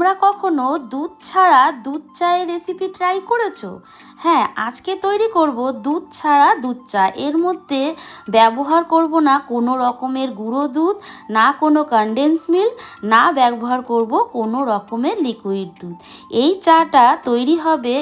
তোমরা কখনো দুধ ছাড়া দুধ চায়ের রেসিপি ট্রাই করেছ? হ্যাঁ আজকে তৈরি করব দুধ ছাড়া দুধ চা। এর মধ্যে ব্যবহার করব না কোনো রকমের গুঁড়ো দুধ, না কোনো কনডেন্স মিল্ক না ব্যবহার করব কোনো রকমের লিকুইড দুধ। এই চাটা তৈরি হবে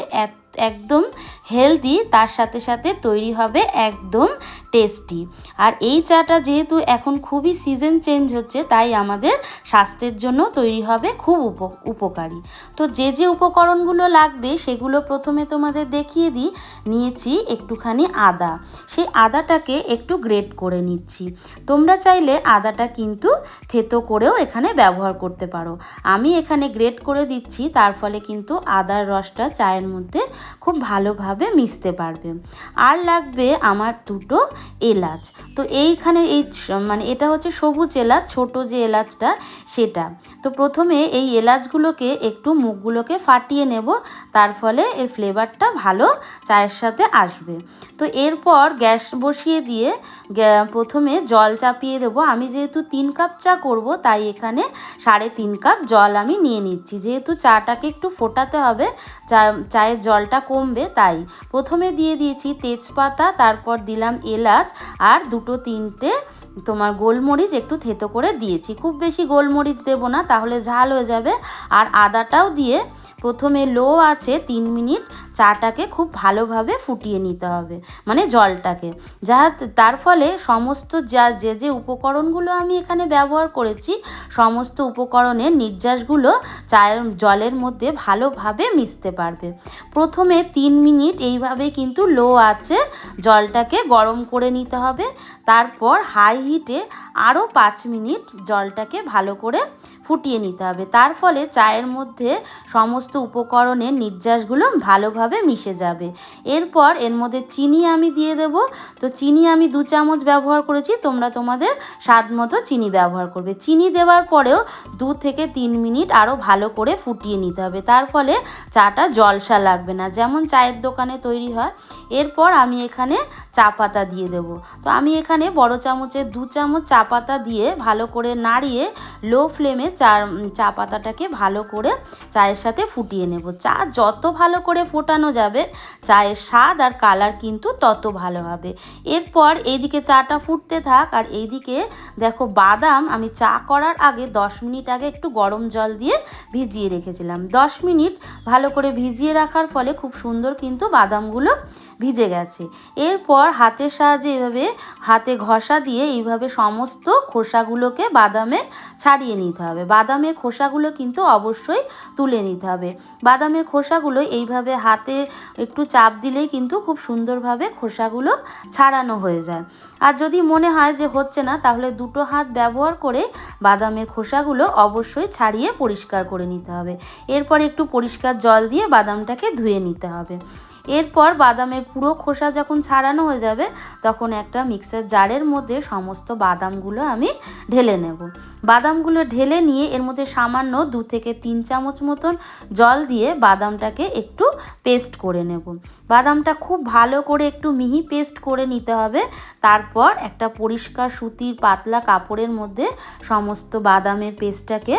একদম হেলদি তার সাথে সাথে তৈরি হবে একদম টেস্টি আর এই চাটা যেহেতু এখন খুবই সিজন চেঞ্জ হচ্ছে, তাই আমাদের স্বাস্থ্যের জন্য তৈরি হবে খুব উপ, উপকারী। তো যে যে উপকরণগুলো লাগবে, সেগুলো প্রথমে তোমাদের দেখিয়ে দিই। নিয়েছি একটুখানি আদা। সেই আদাটাকে একটু গ্রেট করে নিচ্ছি। তোমরা চাইলে আদাটা কিন্তু থেতো করেও এখানে ব্যবহার করতে পারো। আমি এখানে গ্রেট করে দিচ্ছি, তার ফলে কিন্তু আদার রসটা চায়ের মধ্যে খুব ভালোভাবে মিশতে পারবে। আর লাগবে আমার দুটো এলাচ। তো এইখানে এই মানে এটা হচ্ছে সবুজ এলাচ, ছোট যে এলাচটা সেটা। তো প্রথমে এই এলাচগুলোকে একটু মুখগুলোকে ফাটিয়ে নেব, তার ফলে এর ফ্লেভারটা ভালো চায়ের সাথে আসবে। তো এরপর গ্যাস বসিয়ে দিয়ে প্রথমে জল চাপিয়ে দেবো। আমি যেহেতু তিন কাপ চা করব, তাই এখানে সাড়ে তিন কাপ জল আমি নিয়ে নিচ্ছি। যেহেতু চাটাকে একটু ফোটাতে হবে, চা, চায়ের জলটা কমবে, তাই। প্রথমে দিয়ে দিয়েছি তেজপাতা তারপর দিলাম এলাচ আর দুটো তিনটে তোমার গোলমরিচ একটু থেতো করে দিয়েছি। খুব বেশি গোলমরিচ দেবো না, তাহলে ঝাল হয়ে যাবে। আর আদাটাও দিয়ে প্রথমে লো আছে তিন মিনিট চাটাকে খুব ভালোভাবে ফুটিয়ে নিতে হবে মানে জলটাকে। যা তার ফলে সমস্ত যা, যে যে উপকরণগুলো আমি এখানে ব্যবহার করেছি, সমস্ত উপকরণের নির্যাসগুলো চায়ের, জলের মধ্যে ভালোভাবে মিশতে পারবে। প্রথমে তিন মিনিট এইভাবে কিন্তু লো আছে, জলটাকে গরম করে নিতে হবে। তারপর হাই হিটে আরও পাঁচ মিনিট জলটাকে ভালো করে ফুটিয়ে নিতে হবে। তার ফলে চায়ের মধ্যে সমস্ত উপকরণের নির্যাসগুলো ভালোভাবে মিশে যাবে। এরপর এর মধ্যে চিনি আমি দিয়ে দেব। তো চিনি আমি দু চামচ ব্যবহার করেছি, তোমরা তোমাদের স্বাদ মতো চিনি ব্যবহার করবে। চিনি দেওয়ার পরেও দু থেকে তিন মিনিট আরও ভালো করে ফুটিয়ে নিতে হবে। তার ফলে চাটা জলসা লাগবে না, যেমন চায়ের দোকানে তৈরি হয়। এরপর আমি এখানে চা পাতা দিয়ে দেবো। তো আমি এখানে বড় চামচের দু চামচ চা পাতা দিয়ে ভালো করে নাড়িয়ে লো ফ্লেমে চা চা পাতাটাকে ভালো করে চায়ের সাথে ফুটিয়ে নেব। চা যত ভালো করে ফোটানো যাবে, চায়ের স্বাদ আর কালার কিন্তু তত ভালো হবে। এরপর এইদিকে চাটা ফুটতে থাক আর এইদিকে দেখো বাদাম আমি চা করার আগে দশ মিনিট আগে একটু গরম জল দিয়ে ভিজিয়ে রেখেছিলাম। দশ মিনিট ভালো করে ভিজিয়ে রাখার ফলে খুব সুন্দর কিন্তু বাদামগুলো ভিজে গেছে। এরপর হাতের সাহায্যে এভাবে হাতে ঘষা দিয়ে এইভাবে সমস্ত খোসাগুলোকে বাদামে ছাড়িয়ে নিতে হবে। বাদামের খোসাগুলো কিন্তু অবশ্যই তুলে নিতে হবে। বাদামের খোসাগুলো এইভাবে হাতে একটু চাপ দিলেই কিন্তু খুব সুন্দরভাবে খোসাগুলো ছাড়ানো হয়ে যায়। আর যদি মনে হয় যে হচ্ছে না, তাহলে দুটো হাত ব্যবহার করে বাদামের খোসাগুলো অবশ্যই ছাড়িয়ে পরিষ্কার করে নিতে হবে। এরপর একটু পরিষ্কার জল দিয়ে বাদামটাকে ধুয়ে নিতে হবে। এরপর বাদামের পুরো খোসা যখন ছাড়ানো হয়ে যাবে, তখন একটা মিক্সার জারের মধ্যে সমস্ত বাদামগুলো আমি ঢেলে নেব। বাদামগুলো ঢেলে নিয়ে এর মধ্যে সামান্য দু থেকে তিন চামচ মতন জল দিয়ে বাদামটাকে একটু পেস্ট করে নেব। বাদামটা খুব ভালো করে একটু মিহি পেস্ট করে নিতে হবে। তারপর একটা পরিষ্কার সুতির পাতলা কাপড়ের মধ্যে সমস্ত বাদামের পেস্টটাকে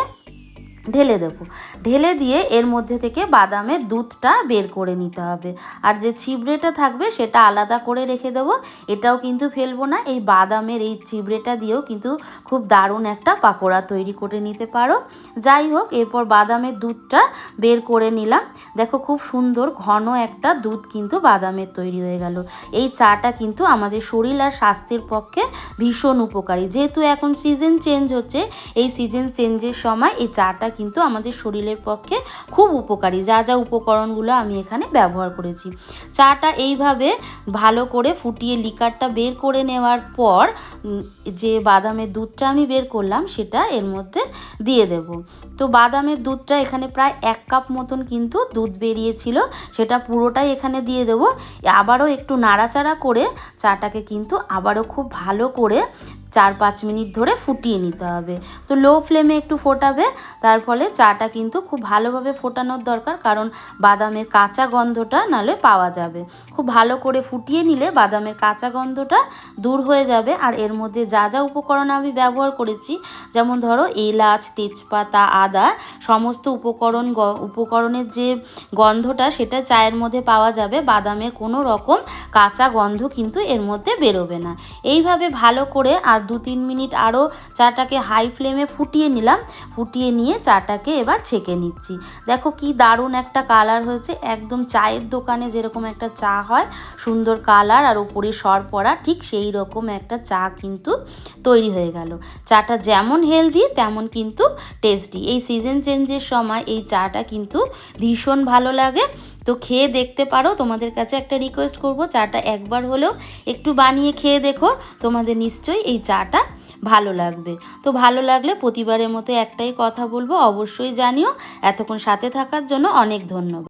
ঢেলে দেবো। ঢেলে দিয়ে এর মধ্যে থেকে বাদামের দুধটা বের করে নিতে হবে। আর যে চিবড়েটা থাকবে সেটা আলাদা করে রেখে দেবো। এটাও কিন্তু ফেলব না। এই বাদামের এই চিবড়েটা দিয়েও কিন্তু খুব দারুণ একটা পাকোড়া তৈরি করে নিতে পারো। যাই হোক, এরপর বাদামের দুধটা বের করে নিলাম। দেখো খুব সুন্দর ঘন একটা দুধ কিন্তু বাদামের তৈরি হয়ে গেল। এই চাটা কিন্তু আমাদের শরীর আর স্বাস্থ্যের পক্ষে ভীষণ উপকারী। যেহেতু এখন সিজন চেঞ্জ হচ্ছে, এই সিজন চেঞ্জের সময় এই চাটা কিন্তু আমাদের শরীরের পক্ষে খুব উপকারী। যা যা উপকরণগুলো আমি এখানে ব্যবহার করেছি। চাটা এইভাবে ভালো করে ফুটিয়ে লিকারটা বের করে নেওয়ার পর যে বাদামের দুধটা আমি বের করলাম সেটা এর মধ্যে দিয়ে দেব। তো বাদামের দুধটা এখানে প্রায় এক কাপ মতন কিন্তু দুধ বেরিয়েছিল, সেটা পুরোটাই এখানে দিয়ে দেবো। আবারও একটু নাড়াচাড়া করে চাটাকে কিন্তু আবারও খুব ভালো করে চার পাঁচ মিনিট ধরে ফুটিয়ে নিতে হবে। তো লো ফ্লেমে একটু ফোটাবে, তার ফলে চাটা কিন্তু খুব ভালোভাবে ফোটানোর দরকার, কারণ বাদামের কাঁচা গন্ধটা নালে পাওয়া যাবে। খুব ভালো করে ফুটিয়ে নিলে বাদামের কাঁচা গন্ধটা দূর হয়ে যাবে, আর এর মধ্যে যা যা উপকরণ আমি ব্যবহার করেছি, যেমন ধরো এলাচ, তেজপাতা, আদা, সমস্ত উপকরণ উপকরণের যে গন্ধটা সেটা চায়ের মধ্যে পাওয়া যাবে, বাদামের কোনো রকম কাঁচা গন্ধ কিন্তু এর মধ্যে বেরোবে না। এইভাবে ভালো করে আর দু তিন মিনিট আরও চাটাকে হাই ফ্লেমে ফুটিয়ে নিলাম। ফুটিয়ে নিয়ে চাটাকে এবার ছেঁকে নিচ্ছি। দেখো কি দারুণ একটা কালার হয়েছে। একদম চায়ের দোকানে যেরকম একটা চা হয়, সুন্দর কালার আর উপরে সর পড়া ঠিক সেই রকম একটা চা কিন্তু তৈরি হয়ে গেল। চাটা যেমন হেলদি তেমন কিন্তু টেস্টি এই সিজন চেঞ্জের সময় এই চাটা কিন্তু ভীষণ ভালো লাগে। তো খেয়ে দেখতে পারো, তোমাদের কাছে একটা রিকোয়েস্ট করব, চাটা একবার হলেও একটু বানিয়ে খেয়ে দেখো, তোমাদের নিশ্চয়ই এই চাটা ভালো লাগবে। তো ভালো লাগলে প্রতিবারের মতো একটাই কথা বলব, অবশ্যই জানিও। এতক্ষণ সাথে থাকার জন্য অনেক ধন্যবাদ।